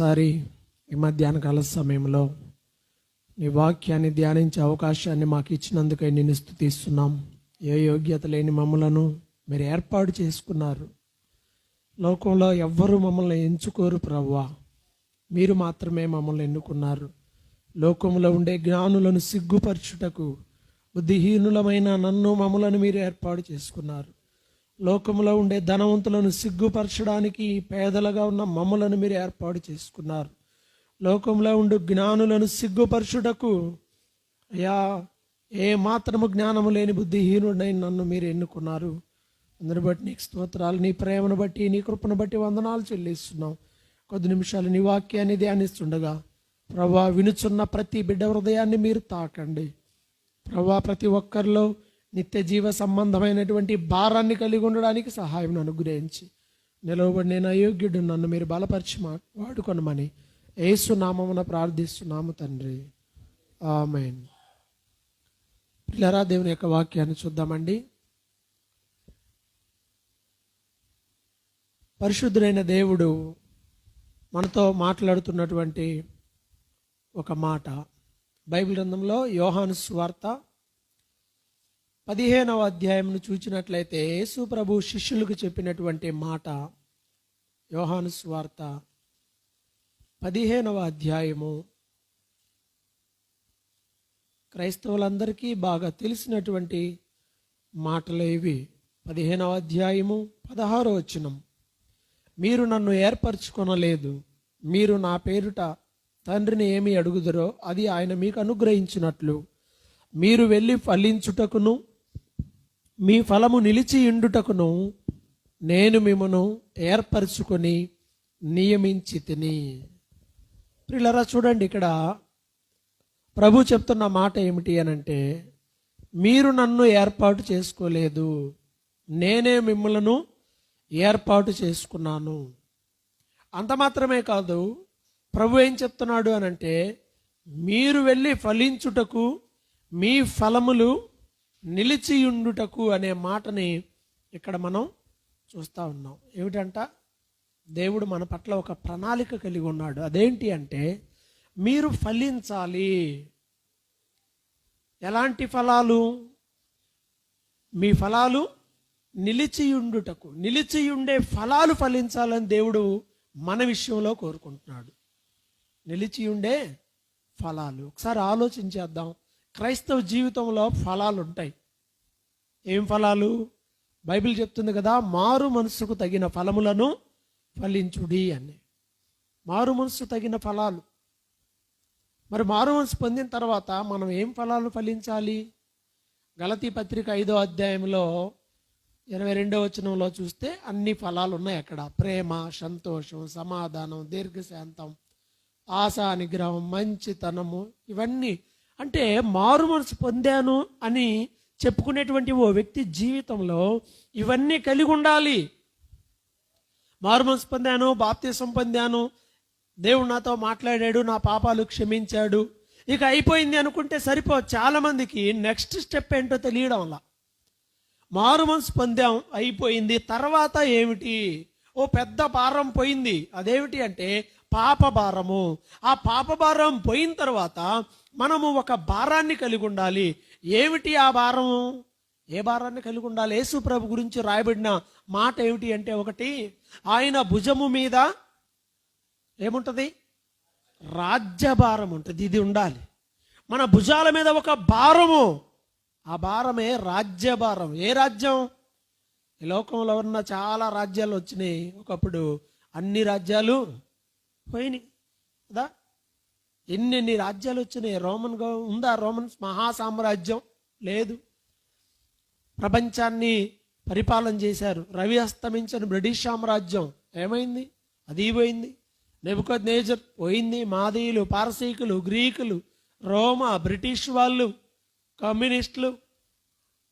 మరొకసారి ఈ మధ్యాహ్న కాల సమయంలో నీ వాక్యాన్ని ధ్యానించే అవకాశాన్ని మాకు ఇచ్చినందుకై నేను స్థుతిస్తున్నాం. ఏ యోగ్యత లేని మమ్మలను మీరు ఏర్పాటు చేసుకున్నారు. లోకంలో ఎవ్వరూ మమ్మల్ని ఎంచుకోరు ప్రవ్వా. మీరు మాత్రమే మమ్మల్ని ఎన్నుకున్నారు. లోకంలో ఉండే జ్ఞానులను సిగ్గుపరచుటకు బుద్ధిహీనులమైన నన్ను మమ్మలను మీరు ఏర్పాటు చేసుకున్నారు. లోకంలో ఉండే ధనవంతులను సిగ్గుపరచడానికి పేదలుగా ఉన్న మమ్మలను మీరు ఏర్పాటు చేసుకున్నారు. లోకంలో ఉండే జ్ఞానులను సిగ్గుపరచుటకు అయ్యా ఏ మాత్రము జ్ఞానము లేని బుద్ధిహీనుడైన నన్ను మీరు ఎన్నుకున్నారు. అందరి బట్టి నీకు స్తోత్రాలు నీ ప్రేమను బట్టి నీ కృపను బట్టి వందనాలు చెల్లిస్తున్నాం. కొద్ది నిమిషాలు నీ వాక్యాన్ని ధ్యానిస్తుండగా ప్రభా వినుచున్న ప్రతి బిడ్డ హృదయాన్ని మీరు తాకండి. ప్రభా ప్రతి ఒక్కరిలో నిత్య జీవ సంబంధమైనటువంటి భారాన్ని కలిగి ఉండడానికి సహాయం అనుగ్రహించి నిలవబడి నేను అయోగ్యుడు నన్ను మీరు బలపరిచి మా వాడుకొనమని ఏసు నామమున ప్రార్థిస్తున్నాము తండ్రి. ఆమెన్. పిల్లరా దేవుని యొక్క వాక్యాన్ని చూద్దామండి. పరిశుద్ధుడైన దేవుడు మనతో మాట్లాడుతున్నటువంటి ఒక మాట. బైబిల్ గ్రంథంలో యోహాను స్వార్త పదిహేనవ అధ్యాయంను చూచినట్లయితే యేసు ప్రభు శిష్యులకు చెప్పినటువంటి మాట యోహాను స్వార్త పదిహేనవ అధ్యాయము. క్రైస్తవులందరికీ బాగా తెలిసినటువంటి మాటలు ఇవి. పదిహేనవ అధ్యాయము పదహారో వచనం. మీరు నన్ను ఏర్పరచుకొనలేదు. మీరు నా పేరుట తండ్రిని ఏమి అడుగుదరో అది ఆయన మీకు అనుగ్రహించినట్లు. మీరు వెళ్ళి ఫలించుటకును మీ ఫలము నిలిచి ఉండుటకును నేను మిమ్మను ఏర్పరచుకొని నియమించి తిని. ప్రిలరా చూడండి ఇక్కడ ప్రభు చెప్తున్న మాట ఏమిటి అనంటే మీరు నన్ను ఏర్పాటు చేసుకోలేదు నేనే మిమ్మలను ఏర్పాటు చేసుకున్నాను. అంత మాత్రమే కాదు ప్రభు ఏం చెప్తున్నాడు అనంటే మీరు వెళ్ళి ఫలించుటకు మీ ఫలములు నిలిచియుండుటకు అనే మాటని ఇక్కడ మనం చూస్తూ ఉన్నాం. ఏమిటంట? దేవుడు మన పట్ల ఒక ప్రణాళిక కలిగి ఉన్నాడు. అదేంటి అంటే మీరు ఫలించాలి. ఎలాంటి ఫలాలు? మీ ఫలాలు నిలిచియుండుటకు. నిలిచియుండే ఫలాలు ఫలించాలని దేవుడు మన విషయంలో కోరుకుంటున్నాడు. నిలిచి ఉండే ఫలాలు. ఒకసారి ఆలోచించేద్దాం క్రైస్తవ జీవితంలో ఫలాలు ఉంటాయి ఏం ఫలాలు? బైబిల్ చెప్తుంది కదా మారు మనసుకు తగిన ఫలములను ఫలించుడి అని. మారు మనసు తగిన ఫలాలు. మరి మారు మనసు పొందిన తర్వాత మనం ఏం ఫలాలు ఫలించాలి? గలతీ పత్రిక ఐదో అధ్యాయంలో ఇరవై రెండో వచనంలో చూస్తే అన్ని ఫలాలు ఉన్నాయి అక్కడ. ప్రేమ సంతోషం సమాధానం దీర్ఘశాంతం ఆశా నిగ్రహం మంచితనము ఇవన్నీ అంటే మారు మనసు పొందాను అని చెప్పుకునేటువంటి ఓ వ్యక్తి జీవితంలో ఇవన్నీ కలిగి ఉండాలి. మారు మనసు పొందాను బాప్తీసం పొందాను దేవుడు నాతో మాట్లాడాడు నా పాపాలు క్షమించాడు. ఇక అయిపోయింది అనుకుంటే సరిపో చాలామందికి నెక్స్ట్ స్టెప్ ఏంటో తెలియడం అలా మారు మనసు పొందాం అయిపోయింది. తర్వాత ఏమిటి? ఓ పెద్ద భారం పోయింది. అదేమిటి అంటే పాప భారము. ఆ పాప భారం పోయిన తర్వాత మనము ఒక భారాన్ని కలిగి ఉండాలి. ఏమిటి ఆ భారము ఏ భారాన్ని కలిగి ఉండాలి? యేసు ప్రభు గురించి రాయబడిన మాట ఏమిటి అంటే ఒకటి ఆయన భుజము మీద ఏముంటుంది? రాజ్యభారం ఉంటుంది. ఇది ఉండాలి. మన భుజాల మీద ఒక భారము. ఆ భారమే రాజ్యభారం. ఏ రాజ్యం? ఈ లోకంలో ఉన్న చాలా రాజ్యాలు వచ్చినాయి. ఒకప్పుడు అన్ని రాజ్యాలు పోయినాయి. కదా? ఎన్ని రాజ్యాలు వచ్చినాయి? రోమన్ ఉందా రోమన్ మహా సామ్రాజ్యం లేదు. ప్రపంచాన్ని పరిపాలన చేశారు. రవి అస్తమించిన బ్రిటిష్ సామ్రాజ్యం. ఏమైంది? అది పోయింది. నెబుకద్ నేజర్ పోయింది. మాదీయులు పారసీకులు గ్రీకులు రోమా బ్రిటిష్ వాళ్ళు కమ్యూనిస్టులు.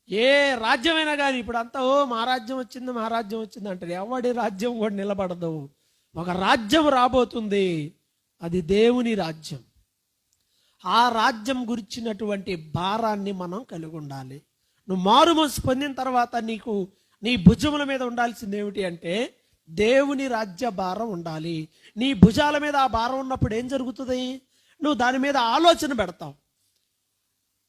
ఏ రాజ్యమైనా కానీ ఇప్పుడు అంతా ఓ మా రాజ్యం వచ్చింది మా రాజ్యం వచ్చింది అంటారు. ఎవడి రాజ్యం కూడా నిలబడదు. ఒక రాజ్యం రాబోతుంది. అది దేవుని రాజ్యం. ఆ రాజ్యం గురించినటువంటి భారాన్ని మనం కలిగి ఉండాలి. నువ్వు మారు మనసు పొందిన తర్వాత నీకు నీ భుజముల మీద ఉండాల్సింది ఏమిటి అంటే దేవుని రాజ్య భారం ఉండాలి. నీ భుజాల మీద ఆ భారం ఉన్నప్పుడు ఏం జరుగుతుంది? నువ్వు దాని మీద ఆలోచన పెడతావు.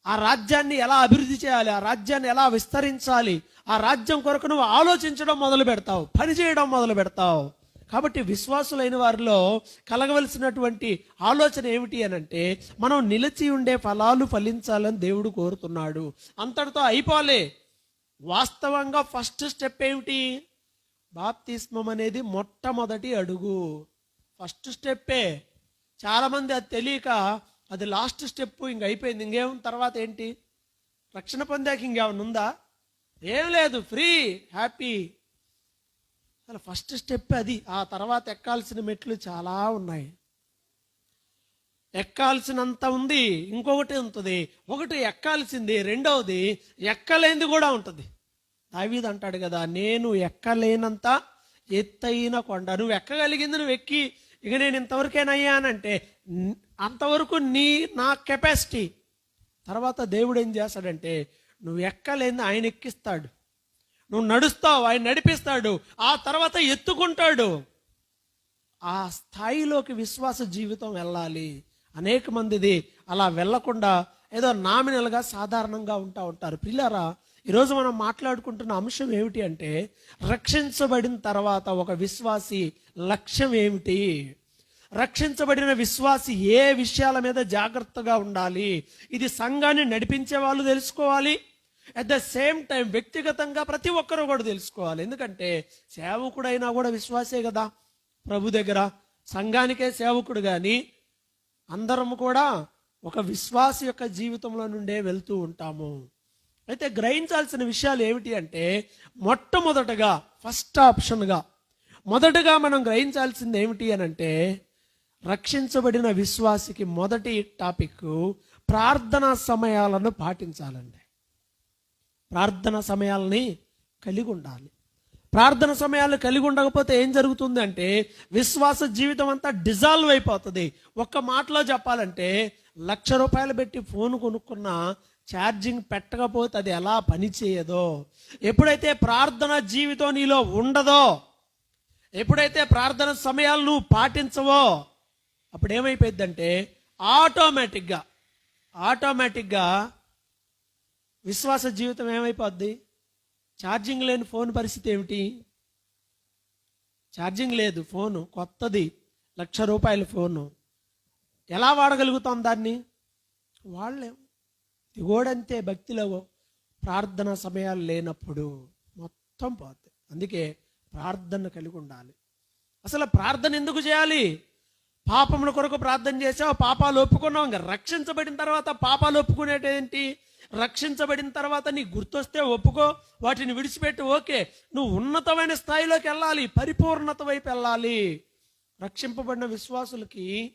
ఆ రాజ్యాన్ని ఎలా అభివృద్ధి చేయాలి? ఆ రాజ్యాన్ని ఎలా విస్తరించాలి? ఆ రాజ్యం కొరకు నువ్వు ఆలోచించడం మొదలు పెడతావు. పని చేయడం మొదలు పెడతావు. కాబట్టి విశ్వాసులైన వారిలో కలగవలసినటువంటి ఆలోచన ఏమిటి అని అంటే మనం నిలిచి ఉండే ఫలాలు ఫలించాలని దేవుడు కోరుతున్నాడు. అంతటితో అయిపోలే వాస్తవంగా ఫస్ట్ స్టెప్ ఏమిటి? బాప్తిస్మం అనేది మొట్టమొదటి అడుగు. ఫస్ట్ స్టెప్పే. చాలామంది అది తెలియక అది లాస్ట్ స్టెప్ ఇంక అయిపోయింది. ఇంకేం తర్వాత ఏంటి? రక్షణ పొందాక ఇంకేమైనా ఉందా? ఏం లేదు. ఫ్రీ. హ్యాపీ. అసలు ఫస్ట్ స్టెప్ అది. ఆ తర్వాత ఎక్కాల్సిన మెట్లు చాలా ఉన్నాయి. ఎక్కాల్సినంత ఉంది ఇంకొకటి ఉంటుంది. ఒకటి ఎక్కాల్సింది రెండవది ఎక్కలేనిది కూడా ఉంటుంది. దావీద్ అంటాడు కదా నేను ఎక్కలేనంత ఎత్తైన కొండ. నువ్వు ఎక్కగలిగింది నువ్వు ఎక్కి ఇక నేను ఇంతవరకేనయ్యానంటే అంతవరకు నీ నా కెపాసిటీ. తర్వాత దేవుడు ఏం చేస్తాడంటే నువ్వు ఎక్కలేని ఆయన ఎక్కిస్తాడు. నువ్వు నడుస్తావు ఆయన నడిపిస్తాడు ఆ తర్వాత ఎత్తుకుంటాడు. ఆ స్థాయిలోకి విశ్వాస జీవితం వెళ్ళాలి. అనేక మందిది అలా వెళ్ళకుండా ఏదో నామినల్గా సాధారణంగా ఉంటా ఉంటారు. పిల్లరా ఈరోజు మనం మాట్లాడుకుంటున్న అంశం ఏమిటి అంటే రక్షించబడిన తర్వాత ఒక విశ్వాసి లక్ష్యం ఏమిటి? రక్షించబడిన విశ్వాసి ఏ విషయాల మీద జాగ్రత్తగా ఉండాలి? ఇది సంఘాన్ని నడిపించే వాళ్ళు తెలుసుకోవాలి అట్ ద సేమ్ టైం వ్యక్తిగతంగా ప్రతి ఒక్కరూ కూడా తెలుసుకోవాలి. ఎందుకంటే సేవకుడైనా కూడా విశ్వాసే కదా. ప్రభు దగ్గర సంఘానికే సేవకుడు కానీ అందరం కూడా ఒక విశ్వాస యొక్క జీవితంలో నుండే వెళ్తూ ఉంటాము. అయితే గ్రహించాల్సిన విషయాలు ఏమిటి అంటే మొట్టమొదటగా ఫస్ట్ ఆప్షన్గా మొదటగా మనం గ్రహించాల్సింది ఏమిటి అని అంటే రక్షించబడిన విశ్వాసికి మొదటి టాపిక్ ప్రార్థనా సమయాలను పాటించాలండి. ప్రార్థన సమయాలని కలిగి ఉండాలి ప్రార్థన సమయాలు కలిగి ఉండకపోతే ఏం జరుగుతుంది అంటే విశ్వాస జీవితం అంతా డిజాల్వ్ అయిపోతుంది. ఒక్క మాటలో చెప్పాలంటే లక్ష రూపాయలు పెట్టి ఫోన్ కొనుక్కున్న ఛార్జింగ్ పెట్టకపోతే అది ఎలా పనిచేయదో ఎప్పుడైతే ప్రార్థన జీవితం నీలో ఉండదో ఎప్పుడైతే ప్రార్థన సమయాలు నువ్వు పాటించవో అప్పుడు ఏమైపోయిందంటే ఆటోమేటిక్గా ఆటోమేటిక్గా విశ్వాస జీవితం ఏమైపోద్ది? ఛార్జింగ్ లేని ఫోన్ పరిస్థితి ఏమిటి? ఛార్జింగ్ లేదు ఫోను కొత్తది లక్ష రూపాయల ఫోను. ఎలా వాడగలుగుతాం దాన్ని? వాళ్ళేం? దిగోడంతే భక్తిలో ప్రార్థన సమయాలు లేనప్పుడు మొత్తం పోతాయి అందుకే ప్రార్థన కలిగి ఉండాలి. అసలు ప్రార్థన ఎందుకు చేయాలి? పాపముల కొరకు ప్రార్థన చేసావు పాపాలు ఒప్పుకున్నాం ఇంకా రక్షించబడిన తర్వాత పాపాలు ఒప్పుకునేటేంటి? రక్షించబడిన తర్వాత నీ గుర్తొస్తే ఒప్పుకో వాటిని విడిచిపెట్టి ఓకే నువ్వు ఉన్నతమైన స్థాయిలోకి వెళ్ళాలి పరిపూర్ణత వైపు వెళ్ళాలి. రక్షింపబడిన విశ్వాసులకి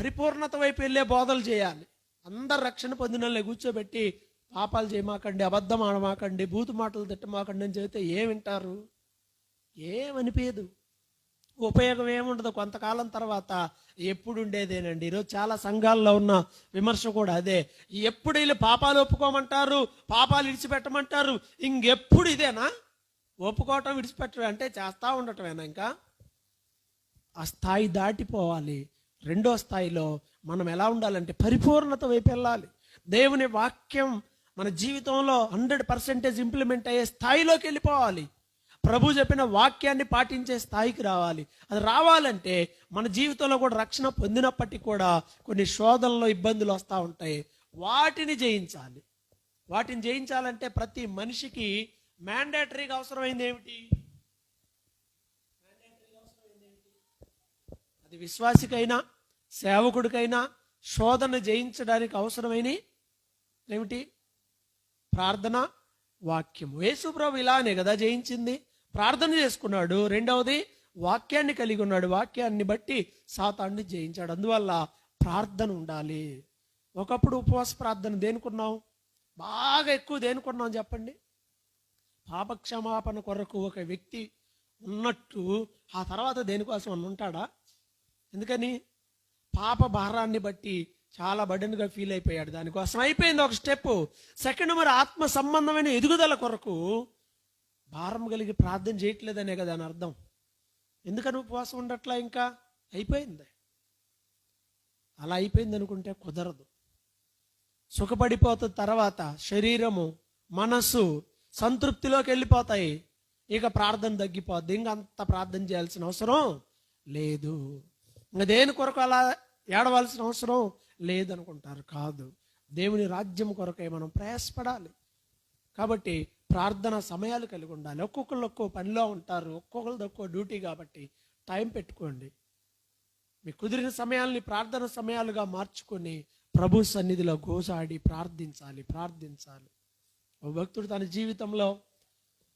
పరిపూర్ణత వైపు వెళ్ళే బోధలు చేయాలి. అందరు రక్షణ పొందిన వాళ్ళని కూర్చోబెట్టి పాపాలు చేయమాకండి అబద్ధం ఆడమాకండి బూతు మాటలు తిట్టమాకండి అని చెబితే ఏం వింటారు? ఏమనిపించదు ఉపయోగం ఏముండదు. కొంతకాలం తర్వాత ఎప్పుడు ఉండేదేనండి ఈరోజు చాలా సంఘాల్లో ఉన్న విమర్శ కూడా అదే. ఎప్పుడు వీళ్ళు పాపాలు ఒప్పుకోమంటారు? పాపాలు విడిచిపెట్టమంటారు? ఇంకెప్పుడు ఇదేనా? ఒప్పుకోవటం విడిచిపెట్టడం అంటే చేస్తూ ఉండటమేనా ఇంకా? ఆ స్థాయి దాటిపోవాలి. రెండో స్థాయిలో మనం ఎలా ఉండాలంటే పరిపూర్ణత వైపు వెళ్ళాలి. దేవుని వాక్యం మన జీవితంలో హండ్రెడ్ పర్సెంటేజ్ ఇంప్లిమెంట్ అయ్యే స్థాయిలోకి వెళ్ళిపోవాలి. ప్రభు చెప్పిన వాక్యాన్ని పాటించే స్థాయికి రావాలి. అది రావాలంటే మన జీవితంలో కూడా రక్షణ పొందినప్పటికీ కూడా కొన్ని శోధనలో ఇబ్బందులు వస్తూ ఉంటాయి. వాటిని జయించాలి. వాటిని జయించాలంటే ప్రతి మనిషికి మ్యాండేటరీగా అవసరమైంది ఏమిటి? అది విశ్వాసికైనా సేవకుడికైనా శోధన జయించడానికి అవసరమైన ఏమిటి? ప్రార్థన వాక్యము. యేసుప్రభు ఇలానే కదా జయించింది. ప్రార్థన చేసుకున్నాడు. రెండవది వాక్యాన్ని కలిగి ఉన్నాడు. వాక్యాన్ని బట్టి సాతాన్ని జయించాడు. అందువల్ల ప్రార్థన ఉండాలి. ఒకప్పుడు ఉపవాస ప్రార్థన దేనికున్నాం బాగా ఎక్కువ దేనికున్నాం చెప్పండి? పాపక్షమాపణ కొరకు ఒక వ్యక్తి ఉన్నట్టు ఆ తర్వాత దేనికోసం అని ఉంటాడా? ఎందుకని? పాప భారాన్ని బట్టి చాలా బడన్గా ఫీల్ అయిపోయాడు. దానికోసం అయిపోయింది ఒక స్టెప్ సెకండ్ మరి ఆత్మ సంబంధమైన ఎదుగుదల కొరకు భారం కలిగి ప్రార్థన చేయట్లేదనే కదా అని అర్థం. ఎందుకని ఉపవాసం ఉండట్లా ఇంకా? అయిపోయింది. అలా అయిపోయింది అనుకుంటే కుదరదు. సుఖపడిపోతున్న తర్వాత శరీరము మనస్సు సంతృప్తిలోకి వెళ్ళిపోతాయి. ఇక ప్రార్థన తగ్గిపోద్ది. ఇంక అంత ప్రార్థన చేయాల్సిన అవసరం లేదు. ఇంకా దేని కొరకు అలా ఏడవలసిన అవసరం లేదనుకుంటారు. కాదు. దేవుని రాజ్యం కొరకే మనం ప్రయాసపడాలి. కాబట్టి ప్రార్థన సమయాలు కలిగి ఉండాలి. ఒక్కొక్కళ్ళు ఒక్కో పనిలో ఉంటారు. ఒక్కొక్కరిది ఒక్కో డ్యూటీ కాబట్టి టైం పెట్టుకోండి. మీ కుదిరిన సమయాల్ని ప్రార్థన సమయాలుగా మార్చుకొని ప్రభు సన్నిధిలో గోసాడి ప్రార్థించాలి ప్రార్థించాలి. ఓ భక్తుడు తన జీవితంలో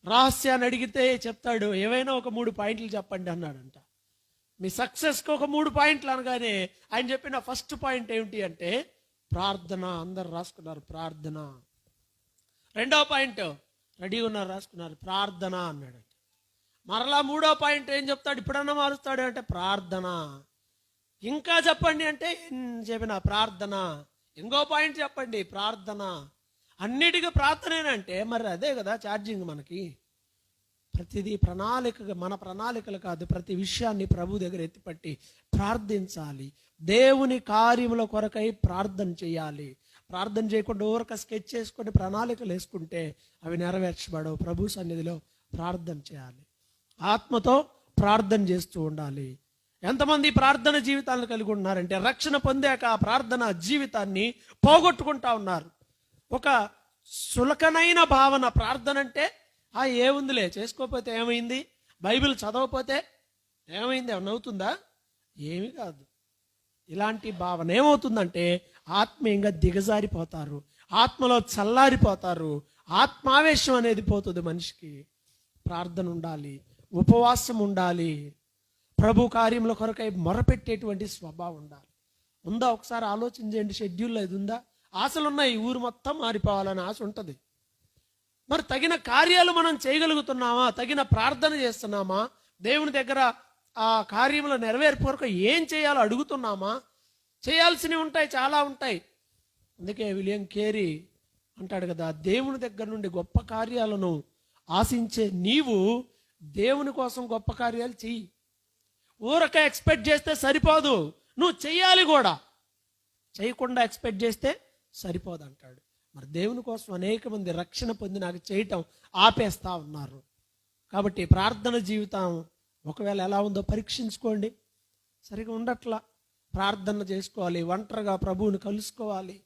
రహస్యాన్ని అడిగితే చెప్తాడు ఏవైనా ఒక మూడు పాయింట్లు చెప్పండి అన్నాడంట. మీ సక్సెస్కి ఒక మూడు పాయింట్లు అనగానే ఆయన చెప్పిన ఫస్ట్ పాయింట్ ఏమిటి అంటే ప్రార్థన అందరు రాసుకున్నారు ప్రార్థన రెండవ పాయింట్ రెడీ ఉన్నారు రాసుకున్నారు. ప్రార్థన అన్నాడు మరలా మూడో పాయింట్ ఏం చెప్తాడు? ఇప్పుడన్నా మారుస్తాడు అంటే ప్రార్థన. ఇంకా చెప్పండి అంటే చెప్పిన ప్రార్థన. ఇంకో పాయింట్ చెప్పండి ప్రార్థన. అన్నిటికీ ప్రార్థనేనంటే మరి అదే కదా ఛార్జింగ్ మనకి. ప్రతిదీ ప్రణాళిక మన ప్రణాళికలు కాదు ప్రతి విషయాన్ని ప్రభు దగ్గర ఎత్తిపట్టి ప్రార్థించాలి. దేవుని కార్యముల కొరకై ప్రార్థన చేయాలి. ప్రార్థన చేయకుండా ఊరక స్కెచ్ చేసుకొని ప్రణాళికలు వేసుకుంటే అవి నెరవేర్చబడవు. ప్రభు సన్నిధిలో ప్రార్థన చేయాలి. ఆత్మతో ప్రార్థన చేస్తూ ఉండాలి. ఎంతమంది ప్రార్థన జీవితాలను కలిగి ఉన్నారంటే రక్షణ పొందాక ఆ ప్రార్థన జీవితాన్ని పోగొట్టుకుంటా ఉన్నారు. ఒక సులకనైన భావన ప్రార్థన అంటే ఆ ఏముందిలే చేసుకోకపోతే ఏమైంది? బైబిల్ చదవకపోతే ఏమైంది? ఏమైనా అవుతుందా? ఏమీ కాదు. ఇలాంటి భావన ఏమవుతుందంటే ఆత్మీయంగా దిగజారిపోతారు. ఆత్మలో చల్లారిపోతారు. ఆత్మావేశం అనేది పోతుంది మనిషికి. ప్రార్థన ఉండాలి ఉపవాసం ఉండాలి. ప్రభు కార్యముల కొరకై మొరపెట్టేటువంటి స్వభావం ఉండాలి. ఉందా? ఒకసారి ఆలోచన చేయండి. షెడ్యూల్లో ఇది ఉందా? ఆశలున్నాయి ఊరు మొత్తం మారిపోవాలని ఆశ ఉంటుంది. మరి తగిన కార్యాలు మనం చేయగలుగుతున్నామా? తగిన ప్రార్థన చేస్తున్నామా? దేవుని దగ్గర ఆ కార్యముల నెరవేర్పు కొరకు ఏం చేయాలో అడుగుతున్నామా? చేయాల్సినవి ఉంటాయి చాలా ఉంటాయి. అందుకే విలియం కేరీ అంటాడు కదా దేవుని దగ్గర నుండి గొప్ప కార్యాలను ఆశించే నీవు దేవుని కోసం గొప్ప కార్యాలు చెయ్యి. ఊరక ఎక్స్పెక్ట్ చేస్తే సరిపోదు నువ్వు చెయ్యాలి కూడా. చేయకుండా ఎక్స్పెక్ట్ చేస్తే సరిపోదు అంటాడు. మరి దేవుని కోసం అనేక మంది రక్షణ పొంది నాకు చేయటం ఆపేస్తా ఉన్నారు. కాబట్టి ప్రార్థన జీవితం ఒకవేళ ఎలా ఉందో పరీక్షించుకోండి. సరిగా ఉండట్లా. ప్రార్థన చేసుకోవాలి ఒంటరిగా ప్రభువుని కలుసుకోవాలి.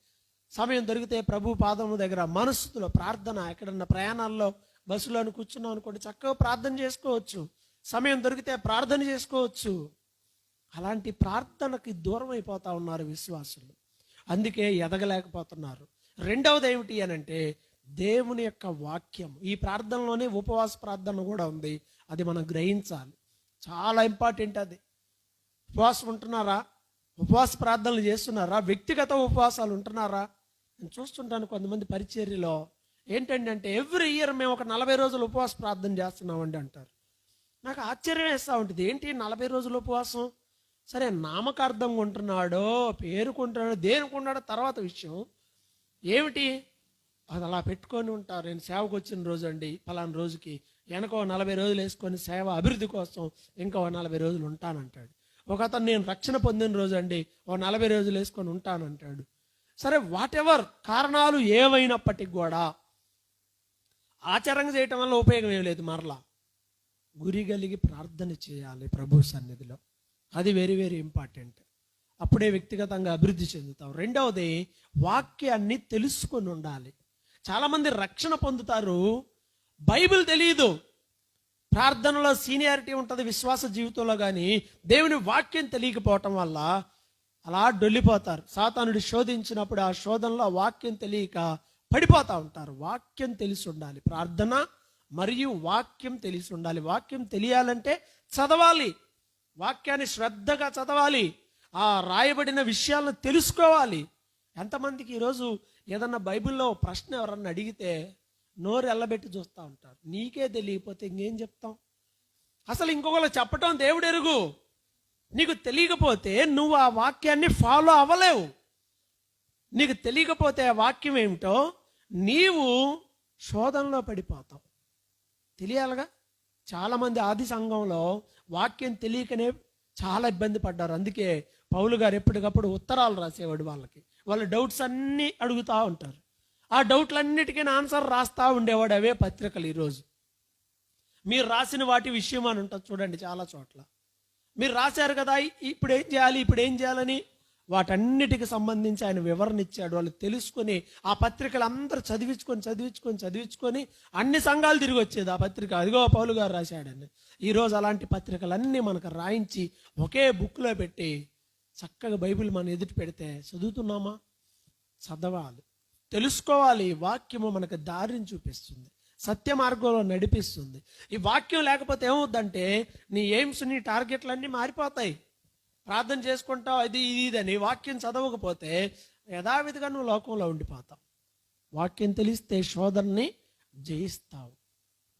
సమయం దొరికితే ప్రభు పాదము దగ్గర మనస్సులో ప్రార్థన ఎక్కడన్నా ప్రయాణాల్లో బస్సులోని కూర్చున్నాం అనుకోండి చక్కగా ప్రార్థన చేసుకోవచ్చు. సమయం దొరికితే ప్రార్థన చేసుకోవచ్చు. అలాంటి ప్రార్థనకి దూరం అయిపోతా ఉన్నారు విశ్వాసులు. అందుకే ఎదగలేకపోతున్నారు. రెండవది ఏమిటి అని అంటే దేవుని యొక్క వాక్యం. ఈ ప్రార్థనలోనే ఉపవాస ప్రార్థన కూడా ఉంది. అది మనం గ్రహించాలి. చాలా ఇంపార్టెంట్ అది. ఉపవాసం ఉంటున్నారా? ఉపవాస ప్రార్థనలు చేస్తున్నారా? వ్యక్తిగత ఉపవాసాలు ఉంటున్నారా? నేను చూస్తుంటాను కొంతమంది పరిచర్యలో. ఏంటంటే ఎవ్రీ ఇయర్ మేము ఒక నలభై రోజులు ఉపవాస ప్రార్థన చేస్తున్నామండి అంటారు. నాకు ఆశ్చర్యం వేస్తూ ఉంటుంది. ఏంటి నలభై రోజులు ఉపవాసం? సరే నామకార్థంగా ఉంటున్నాడో పేరుకుంటున్నాడో దేనికున్నాడో తర్వాత విషయం. ఏమిటి? అది అలా పెట్టుకొని ఉంటారు. నేను సేవకు వచ్చిన రోజు అండి ఫలానా రోజుకి. వెనక నలభై రోజులు వేసుకొని సేవ అభివృద్ధి కోసం ఇంకో నలభై రోజులు ఉంటానంటాడు. ఒక అతను నేను రక్షణ పొందిన రోజు అండి ఓ నలభై రోజులు వేసుకొని ఉంటానంటాడు. సరే వాట్ ఎవర్ కారణాలు ఏవైనప్పటికి కూడా ఆచరణ చేయటం వల్ల ఉపయోగం ఏం లేదు మరలా. గురి కలిగి ప్రార్థన చేయాలి ప్రభు సన్నిధిలో. అది వెరీ వెరీ ఇంపార్టెంట్ అప్పుడే వ్యక్తిగతంగా అభివృద్ధి చెందుతాం. రెండవది వాక్యాన్ని తెలుసుకొని ఉండాలి. చాలామంది రక్షణ పొందుతారు బైబిల్ తెలియదు ప్రార్థనలో సీనియారిటీ ఉంటుంది విశ్వాస జీవితంలో కానీ దేవుని వాక్యం తెలియకపోవటం వల్ల అలా డొల్లిపోతారు. సాతానుడు శోధించినప్పుడు ఆ శోధనలో వాక్యం తెలియక పడిపోతూ ఉంటారు. వాక్యం తెలిసి ఉండాలి. ప్రార్థన మరియు వాక్యం తెలిసి ఉండాలి. వాక్యం తెలియాలంటే చదవాలి. వాక్యాన్ని శ్రద్ధగా చదవాలి. ఆ రాయబడిన విషయాలను తెలుసుకోవాలి. ఎంతమందికి ఈరోజు ఏదన్నా బైబిల్లో ప్రశ్న ఎవరన్నా అడిగితే నోరు ఎల్లబెట్టి చూస్తూ ఉంటారు. నీకే తెలియకపోతే ఇంకేం చెప్తాం? అసలు ఇంకొకరు చెప్పటం దేవుడు ఎరుగు నీకు తెలియకపోతే నువ్వు ఆ వాక్యాన్ని ఫాలో అవ్వలేవు. నీకు తెలియకపోతే ఆ వాక్యం ఏమిటో నీవు శోధనలో పడిపోతావు. తెలియాలిగా? చాలామంది ఆది సంఘంలో వాక్యం తెలియకనే చాలా ఇబ్బంది పడ్డారు. అందుకే పౌలు గారు ఎప్పటికప్పుడు ఉత్తరాలు రాసేవాడు వాళ్ళకి. వాళ్ళ డౌట్స్ అన్నీ అడుగుతూ ఉంటారు. ఆ డౌట్లన్నిటికీ ఆన్సర్ రాస్తా ఉండేవాడు అవే పత్రికలు ఈరోజు. మీరు రాసిన వాటి విషయం అని ఉంటుంది చూడండి చాలా చోట్ల. మీరు రాశారు కదా ఇప్పుడు ఏం చేయాలి ఇప్పుడు ఏం చేయాలని? వాటన్నిటికి సంబంధించి ఆయన వివరణ ఇచ్చాడు. వాళ్ళు తెలుసుకొని ఆ పత్రికలు అందరూ చదివించుకొని చదివించుకొని చదివించుకొని అన్ని సంఘాలు తిరిగి వచ్చేది ఆ పత్రిక. అదిగో పౌలు గారు రాశాడని. ఈరోజు అలాంటి పత్రికలన్నీ మనకు రాయించి ఒకే బుక్లో పెట్టి చక్కగా బైబిల్ మనం ఎదుటి పెడితే చదువుతున్నామా? చదవాలి. తెలుసుకోవాలి. ఈ వాక్యము మనకు దారిని చూపిస్తుంది. సత్య మార్గంలో నడిపిస్తుంది. ఈ వాక్యం లేకపోతే ఏమవుద్దంటే నీ ఎయిమ్స్ నీ టార్గెట్లన్నీ మారిపోతాయి. ప్రార్థన చేసుకుంటావు అది ఇది ఇదని వాక్యం చదవకపోతే యథావిధిగా నువ్వు లోకంలో ఉండిపోతావు. వాక్యం తెలిస్తే శోధనని జయిస్తావు.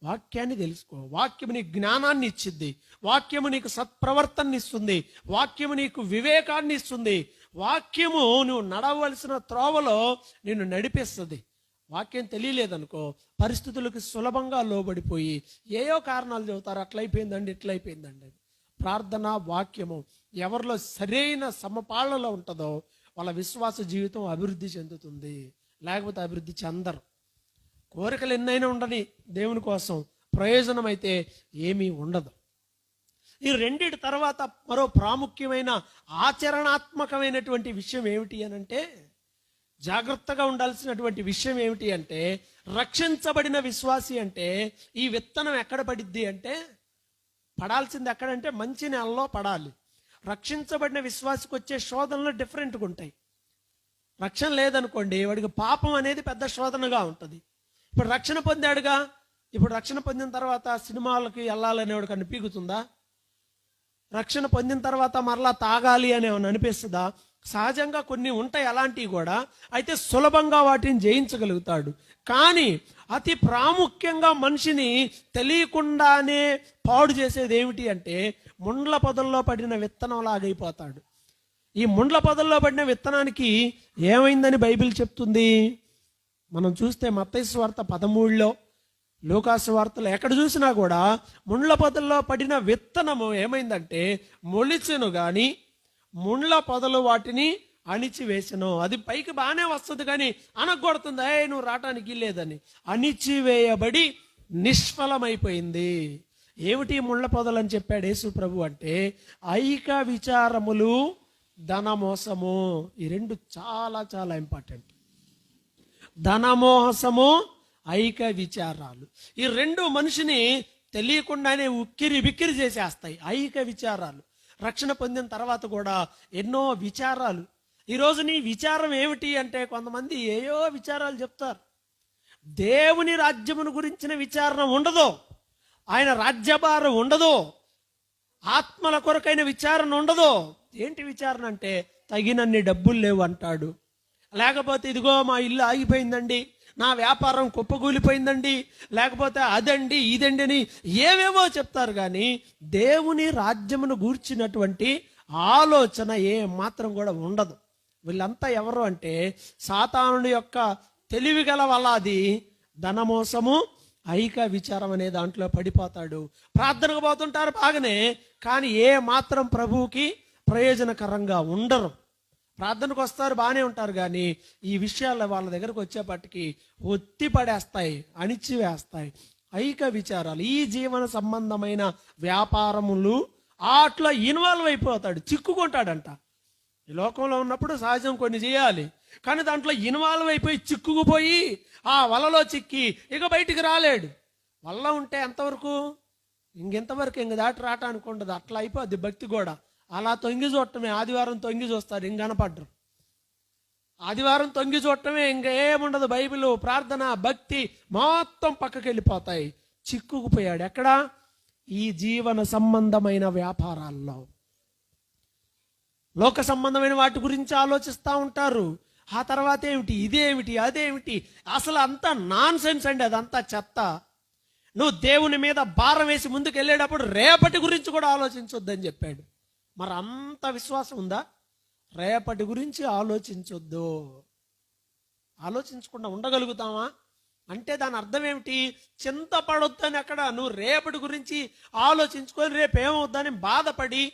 వాక్యాన్ని తెలుసుకో. వాక్యము నీకు జ్ఞానాన్ని ఇచ్చింది. వాక్యము నీకు సత్ప్రవర్తనని ఇస్తుంది. వాక్యము నీకు వివేకాన్ని ఇస్తుంది. వాక్యము నువ్వు నడవలసిన త్రోవలో నిన్ను నడిపిస్తుంది. వాక్యం తెలియలేదనుకో పరిస్థితులకు సులభంగా లోబడిపోయి ఏయో కారణాలు చెబుతారు అట్లయిపోయిందండి ఇట్లయిపోయిందండి. ప్రార్థన వాక్యము ఎవరిలో సరైన సమపాళ్ళలో ఉంటుందో వాళ్ళ విశ్వాస జీవితం అభివృద్ధి చెందుతుంది. లేకపోతే అభివృద్ధి చెందరు. కోరికలు ఎన్నైనా ఉండని దేవుని కోసం ప్రయోజనం అయితే ఏమీ ఉండదు. ఈ రెండిటి తర్వాత మరో ప్రాముఖ్యమైన ఆచరణాత్మకమైనటువంటి విషయం ఏమిటి అని అంటే జాగ్రత్తగా ఉండాల్సినటువంటి విషయం ఏమిటి అంటే రక్షించబడిన విశ్వాసి అంటే ఈ విత్తనం ఎక్కడ పడిద్ది అంటే పడాల్సింది ఎక్కడంటే మంచి నెలలో పడాలి. రక్షించబడిన విశ్వాసికి వచ్చే శోధనలు డిఫరెంట్గా ఉంటాయి. రక్షణ లేదనుకోండి వాడికి పాపం అనేది పెద్ద శోధనగా ఉంటుంది. ఇప్పుడు రక్షణ పొందాడుగా? ఇప్పుడు రక్షణ పొందిన తర్వాత సినిమాలకి వెళ్ళాలని వాడికి రక్షణ పొందిన తర్వాత మరలా తాగాలి అని ఏమైనా అనిపిస్తుందా? సహజంగా కొన్ని ఉంటాయి అలాంటివి కూడా. అయితే సులభంగా వాటిని జయించగలుగుతాడు. కానీ అతి ప్రాముఖ్యంగా మనిషిని తెలియకుండానే పాడు చేసేది ఏమిటి అంటే ముండ్ల పొదల్లో పడిన విత్తనం లాగైపోతాడు. ఈ ముండ్ల పొదల్లో పడిన విత్తనానికి ఏమైందని బైబిల్ చెప్తుంది? మనం చూస్తే మత్తైస్వార్త పదమూడులో లోకాసు వార్తలు ఎక్కడ చూసినా కూడా ముండ్ల పొదల్లో పడిన విత్తనము ఏమైందంటే మొలిచెను కానీ ముండ్ల పొదలు వాటిని అణిచివేసను. అది పైకి బాగానే వస్తుంది కానీ అనగొడుతుంది. ఏ నువ్వు రావటానికి లేదని. అణిచివేయబడి నిష్ఫలమైపోయింది. ఏమిటి ముళ్ళ పొదలు అని చెప్పాడు యేసు ప్రభు అంటే ఐక విచారములు ధనమోసము. ఈ రెండు చాలా చాలా ఇంపార్టెంట్ ధనమోహసము ఐక విచారాలు. ఈ రెండు మనిషిని తెలియకుండానే ఉక్కిరి బిక్కిరి చేసేస్తాయి ఐక విచారాలు. రక్షణ పొందిన తర్వాత కూడా ఎన్నో విచారాలు. ఈరోజు నీ విచారం ఏమిటి అంటే కొంతమంది ఏయో విచారాలు చెప్తారు. దేవుని రాజ్యమును గురించిన విచారణ ఉండదు. ఆయన రాజ్యభారం ఉండదు. ఆత్మల కొరకైన విచారణ ఉండదు. ఏంటి విచారణ అంటే తగినన్ని డబ్బులు లేవు అంటాడు. లేకపోతే ఇదిగో మా ఇల్లు ఆగిపోయిందండి. నా వ్యాపారం కుప్పకూలిపోయిందండి లేకపోతే అదండి ఇదండి అని ఏవేవో చెప్తారు కానీ దేవుని రాజ్యమును గూర్చినటువంటి ఆలోచన ఏ మాత్రం కూడా ఉండదు. వీళ్ళంతా ఎవరు అంటే సాతానుడి యొక్క తెలివిగల వల్ల అది ధనమోసము ఐక విచారం అనే దాంట్లో పడిపోతాడు. ప్రార్థనకు పోతుంటారు బాగానే కానీ ఏ మాత్రం ప్రభువుకి ప్రయోజనకరంగా ఉండరు. ప్రార్థనకు వస్తారు బాగానే ఉంటారు కానీ ఈ విషయాల్లో వాళ్ళ దగ్గరకు వచ్చేపటికి ఒత్తి పడేస్తాయి అణిచివేస్తాయి. ఐక విచారాలు. ఈ జీవన సంబంధమైన వ్యాపారములు అట్లా ఇన్వాల్వ్ అయిపోతాడు చిక్కుకుంటాడంట. ఈ లోకంలో ఉన్నప్పుడు సహజం కొన్ని చేయాలి కానీ దాంట్లో ఇన్వాల్వ్ అయిపోయి చిక్కుకుపోయి ఆ వలలో చిక్కి ఇక బయటికి రాలేడు. వల్ల ఉంటే ఎంతవరకు? ఇంకెంతవరకు ఇంక దాటి రావటానికి ఉండదు. అట్లా అయిపోద్ది భక్తి కూడా అలా తొంగి చూడటమే. ఆదివారం తొంగి చూస్తారు ఇంక కనపడ్రు ఆదివారం తొంగి చూడటమే ఇంకా ఏముండదు బైబిల్ ప్రార్థన భక్తి మొత్తం పక్కకి వెళ్ళిపోతాయి. చిక్కుకుపోయాడు. ఎక్కడా? ఈ జీవన సంబంధమైన వ్యాపారాల్లో. లోక సంబంధమైన వాటి గురించి ఆలోచిస్తూ ఉంటారు. ఆ తర్వాత ఏమిటి? ఇదేమిటి? అదేమిటి? అసలు అంతా నాన్ సెన్స్ అండి అదంతా చెత్త. నువ్వు దేవుని మీద భారం వేసి ముందుకు వెళ్ళేటప్పుడు రేపటి గురించి కూడా ఆలోచించొద్దని చెప్పాడు. మరి అంత విశ్వాసం ఉందా? రేపటి గురించి ఆలోచించొద్దు. ఆలోచించకుండా ఉండగలుగుతామా? అంటే దాని అర్థం ఏమిటి? చింతపడొద్దని అక్కడ నువ్వు రేపటి గురించి ఆలోచించుకొని రేపేమవుద్దని బాధపడి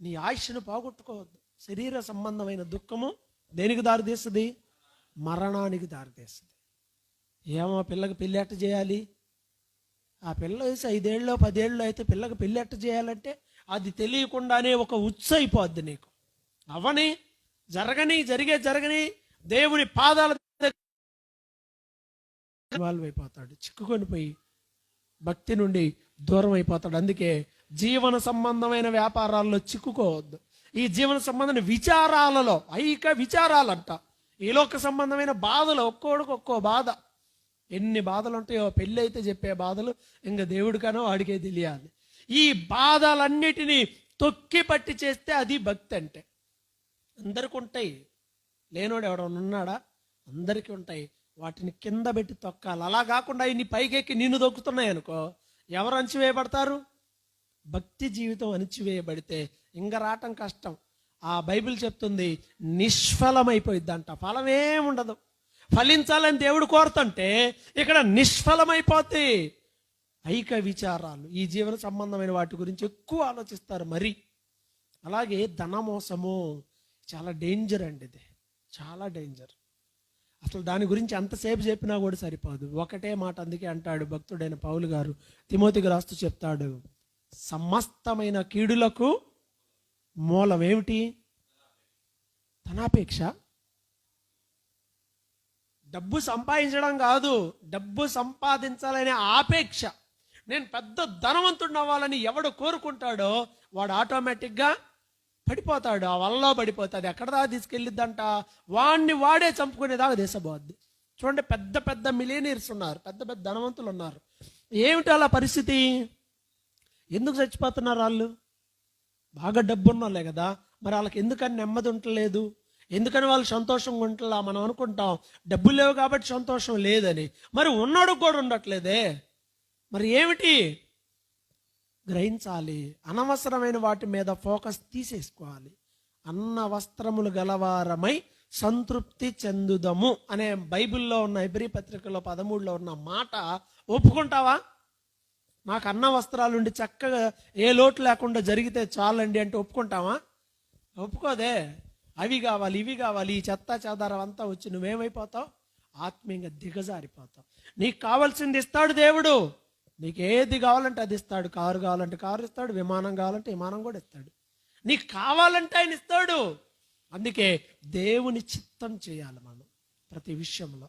నీ ఆయుష్ను పోగొట్టుకోవద్దు. శరీర సంబంధమైన దుఃఖము దేనికి దారితీస్తుంది? మరణానికి దారితీస్తుంది. ఏమో పిల్లకి పెళ్ళి చేయాలి? ఆ పిల్ల వయసు ఐదేళ్ళలో పదేళ్ళు అయితే పిల్లకి పెళ్ళి చేయాలంటే అది తెలియకుండానే ఒక ఉత్స అయిపోద్ది నీకు. అవని జరగని జరిగే జరగని దేవుని పాదాల ఇన్వాల్వ్ అయిపోతాడు. చిక్కుకొని పోయి భక్తి నుండి దూరం అయిపోతాడు. అందుకే జీవన సంబంధమైన వ్యాపారాల్లో చిక్కుకోవద్దు. ఈ జీవన సంబంధమైన విచారాలలో ఐక విచారాలంట. ఈ లోక సంబంధమైన బాధలు ఒక్కోడికి ఒక్కో బాధ. ఎన్ని బాధలు ఉంటాయో పెళ్ళి అయితే చెప్పే బాధలు ఇంకా దేవుడికనో వాడికే తెలియాలి. ఈ బాధలన్నిటినీ తొక్కి పట్టి చేస్తే అది భక్తి అంటే. అందరికి ఉంటాయి. లేనోడు ఎవడన్నా ఉన్నాడా? అందరికీ ఉంటాయి. వాటిని కింద పెట్టి తొక్కాలి. అలా కాకుండా ఇన్ని పైకెక్కి నిన్ను తొక్కుతున్నాయి అనుకో ఎవరు అణచివేయబడతారు? భక్తి జీవితం అణిచివేయబడితే ఇంక రావటం కష్టం. ఆ బైబిల్ చెప్తుంది నిష్ఫలమైపోయిద్దంట. ఫలమేముండదు. ఫలించాలని దేవుడు కోరుతుంటే ఇక్కడ నిష్ఫలమైపోతే ఐక విచారాలు ఈ జీవన సంబంధమైన వాటి గురించి ఎక్కువ ఆలోచిస్తారు మరి. అలాగే ధనమోసము చాలా డేంజర్ అండి ఇది. చాలా డేంజర్ అసలు దాని గురించి ఎంతసేపు చెప్పినా కూడా సరిపోదు. ఒకటే మాట అందుకే అంటాడు భక్తుడైన పౌలు గారు. తిమోతికి రాస్తూ చెప్తాడు సమస్తమైన కీడులకు మూలం ఏమిటి? ధనాపేక్ష? డబ్బు సంపాదించడం కాదు డబ్బు సంపాదించాలనే ఆపేక్ష. నేను పెద్ద ధనవంతుడు అవ్వాలని ఎవడు కోరుకుంటాడో వాడు ఆటోమేటిక్గా పడిపోతాడు. ఆ వల్ల పడిపోతాడు. ఎక్కడదా తీసుకెళ్ళిద్దంట? వాడిని వాడే చంపుకునేదాకా దేశబోద్ది చూడండి పెద్ద పెద్ద మిలియనీర్స్ ఉన్నారు. పెద్ద పెద్ద ధనవంతులు ఉన్నారు. ఏమిటి అలా పరిస్థితి? ఎందుకు చచ్చిపోతున్నారు వాళ్ళు? బాగా డబ్బు ఉన్నోళ్ళే కదా. మరి వాళ్ళకి ఎందుకని నెమ్మది ఉండలేదు ఎందుకని వాళ్ళు సంతోషంగా ఉంటలా మనం అనుకుంటాం డబ్బు లేవు కాబట్టి సంతోషం లేదని. మరి ఉన్నాడు కూడా ఉండట్లేదే. మరి ఏమిటి? గ్రహించాలి. అనవసరమైన వాటి మీద ఫోకస్ తీసేసుకోవాలి. అన్న వస్త్రములు గలవారమై సంతృప్తి చెందుదము అనే బైబిల్లో ఉన్న ఎబ్రి పత్రికలో పదమూడులో ఉన్న మాట ఒప్పుకుంటావా? నాకు అన్న వస్త్రాలుండి చక్కగా ఏ లోటు లేకుండా జరిగితే చాలండి అంటే ఒప్పుకుంటావా? ఒప్పుకోదే. అవి కావాలి ఇవి కావాలి. ఈ చెత్త చెదారం అంతా వచ్చి నువ్వేమైపోతావు? ఆత్మీయంగా దిగజారిపోతావు. నీకు కావాల్సింది ఇస్తాడు దేవుడు. నీకు ఏది కావాలంటే అది ఇస్తాడు. కారు కావాలంటే కారు ఇస్తాడు. విమానం కావాలంటే విమానం కూడా ఇస్తాడు. నీకు కావాలంటే ఆయన ఇస్తాడు. అందుకే దేవుని చిత్తం చేయాలి మనం ప్రతి విషయంలో.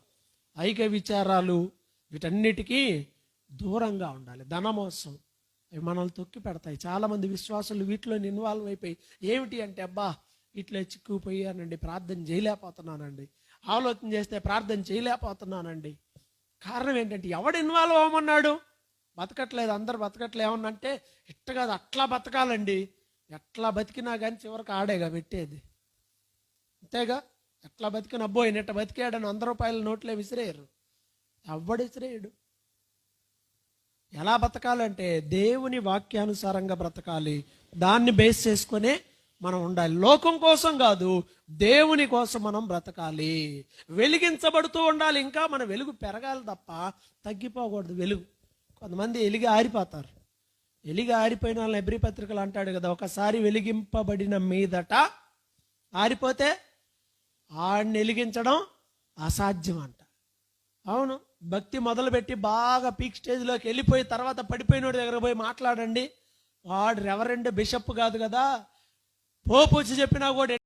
ఐక విచారాలు వీటన్నిటికీ దూరంగా ఉండాలి. ధనమోసం అవి మనల్ని తొక్కి పెడతాయి. చాలామంది విశ్వాసులు వీటిలో ఇన్వాల్వ్ అయిపోయి ఏమిటి అంటే అబ్బా ఇట్లా చిక్కుపోయానండి ప్రార్థన చేయలేకపోతున్నానండి. ఆలోచన చేస్తే ప్రార్థన చేయలేకపోతున్నానండి. కారణం ఏంటంటే ఎవడు ఇన్వాల్వ్ అవ్వమన్నాడు? బతకట్లేదు అందరు బతకట్లే. ఏమన్నంటే ఇట్ట కాదు అట్లా బతకాలండి. ఎట్లా బతికినా కానీ చివరికి ఆడేగా పెట్టేది. అంతేగా? ఎట్లా బతికిన అబ్బో నెట్ట బతికాడని వంద రూపాయల నోట్లే విసిరేయరు. ఎవ్వడు విసిరేయడు? ఎలా బతకాలంటే దేవుని వాక్యానుసారంగా బ్రతకాలి. దాన్ని బేస్ చేసుకునే మనం ఉండాలి. లోకం కోసం కాదు దేవుని కోసం మనం బ్రతకాలి. వెలిగించబడుతూ ఉండాలి. ఇంకా మన వెలుగు పెరగాలి తప్ప తగ్గిపోకూడదు వెలుగు. కొంతమంది ఎలిగి ఆరిపోతారు. ఎలిగి ఆరిపోయిన వాళ్ళని ఎబ్రి పత్రికలు అంటాడు కదా ఒకసారి వెలిగింపబడిన మీదట ఆరిపోతే ఆడిని వెలిగించడం అసాధ్యం అంట. అవును భక్తి మొదలుపెట్టి బాగా పీక్ స్టేజ్లోకి వెళ్ళిపోయి తర్వాత పడిపోయినోడి దగ్గర పోయి మాట్లాడండి. వాడు రెవరెండ్ బిషప్ కాదు కదా. పోపు వచ్చి చెప్పినా కూడా